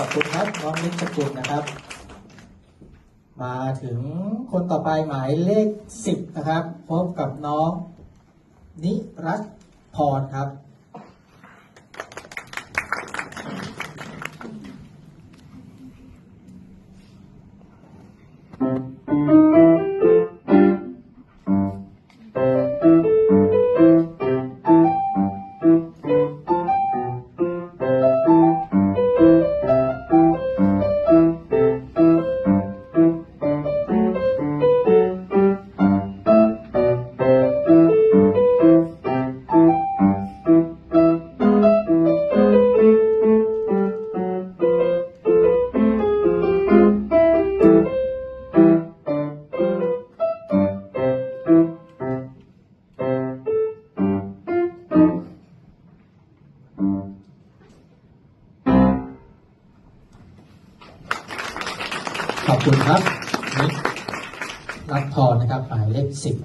ขอบคุณครับน้องนิชกุลนะครับ มาถึงคนต่อไปหมายเลขสิบนะครับ พบกับน้อง นิรัตพรครับ ขอบคุณครับนิรับพรนะครับหมายเลขสิบ